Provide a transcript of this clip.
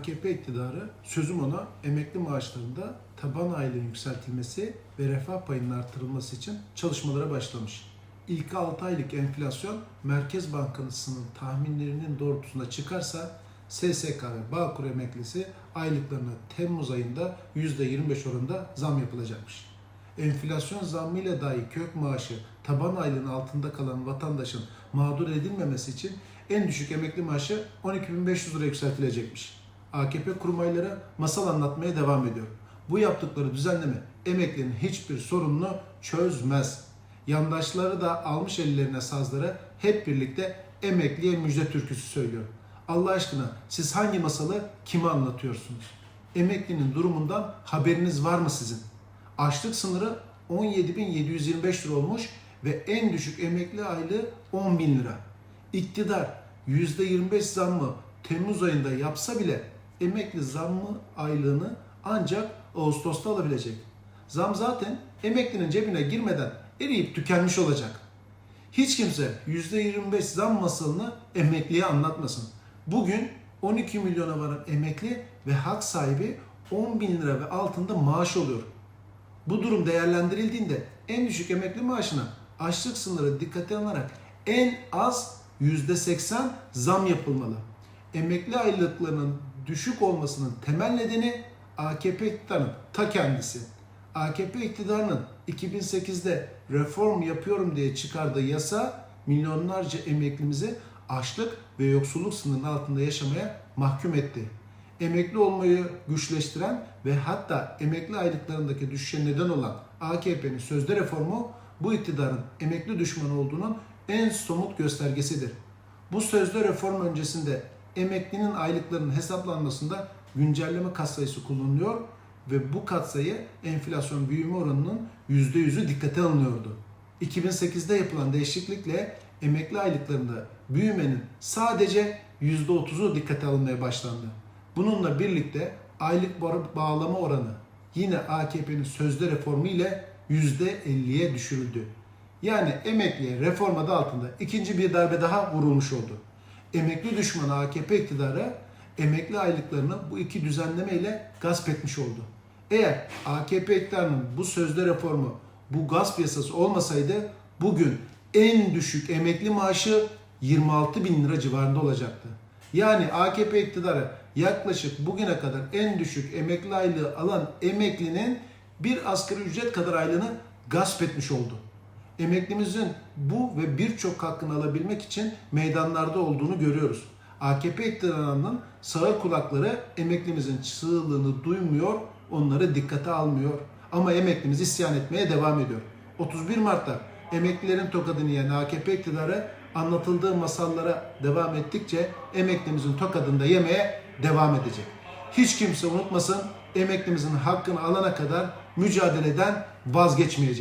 AKP iktidarı sözüm ona emekli maaşlarında taban aylığın yükseltilmesi ve refah payının artırılması için çalışmalara başlamış. İlk 6 aylık enflasyon Merkez Bankası'nın tahminlerinin doğrultusunda çıkarsa SSK ve Bağkur emeklisi aylıklarına Temmuz ayında %25 oranında zam yapılacakmış. Enflasyon zammıyla dahi kök maaşı taban aylığın altında kalan vatandaşın mağdur edilmemesi için en düşük emekli maaşı 12.500 lira yükseltilecekmiş. AKP kurmayları masal anlatmaya devam ediyor. Bu yaptıkları düzenleme emeklinin hiçbir sorununu çözmez. Yandaşları da almış ellerine sazları hep birlikte emekliye müjde türküsü söylüyor. Allah aşkına siz hangi masalı kime anlatıyorsunuz? Emeklinin durumundan haberiniz var mı sizin? Açlık sınırı 17.725 lira olmuş ve en düşük emekli aylığı 10.000 lira. İktidar %25 zammı Temmuz ayında yapsa bile emekli zammı aylığını ancak Ağustos'ta alabilecek. Zam zaten emeklinin cebine girmeden eriyip tükenmiş olacak. Hiç kimse %25 zam masalını emekliye anlatmasın. Bugün 12 milyona varan emekli ve hak sahibi 10 bin lira ve altında maaş oluyor. Bu durum değerlendirildiğinde en düşük emekli maaşına açlık sınırı dikkate alınarak en az %80 zam yapılmalı. Emekli aylıklarının düşük olmasının temel nedeni AKP iktidarının ta kendisi. AKP iktidarının 2008'de reform yapıyorum diye çıkardığı yasa milyonlarca emeklimizi açlık ve yoksulluk sınırının altında yaşamaya mahkum etti. Emekli olmayı güçleştiren ve hatta emekli aylıklarındaki düşüşe neden olan AKP'nin sözde reformu bu iktidarın emekli düşmanı olduğunun en somut göstergesidir. Bu sözde reform öncesinde emeklinin aylıklarının hesaplanmasında güncelleme katsayısı kullanılıyor ve bu katsayı enflasyon büyüme oranının %100'ü dikkate alınıyordu. 2008'de yapılan değişiklikle emekli aylıklarında büyümenin sadece %30'u dikkate alınmaya başlandı. Bununla birlikte aylık bağlama oranı yine AKP'nin sözde reformu ile %50'ye düşürüldü. Yani emekliye reform adı altında ikinci bir darbe daha vurulmuş oldu. Emekli düşmanı AKP iktidarı emekli aylıklarını bu iki düzenleme ile gasp etmiş oldu. Eğer AKP iktidarının bu sözde reformu, bu gasp yasası olmasaydı bugün en düşük emekli maaşı 26 bin lira civarında olacaktı. Yani AKP iktidarı yaklaşık bugüne kadar en düşük emekli aylığı alan emeklinin bir asgari ücret kadar aylığını gasp etmiş oldu. Emeklimizin bu ve birçok hakkını alabilmek için meydanlarda olduğunu görüyoruz. AKP iktidarının sağır kulakları emeklimizin çığlığını duymuyor, onları dikkate almıyor. Ama emeklimiz isyan etmeye devam ediyor. 31 Mart'ta emeklilerin tokadını yiyen AKP iktidarı anlatıldığı masallara devam ettikçe emeklimizin tokadını da yemeye devam edecek. Hiç kimse unutmasın emeklimizin hakkını alana kadar mücadeleden vazgeçmeyeceğiz.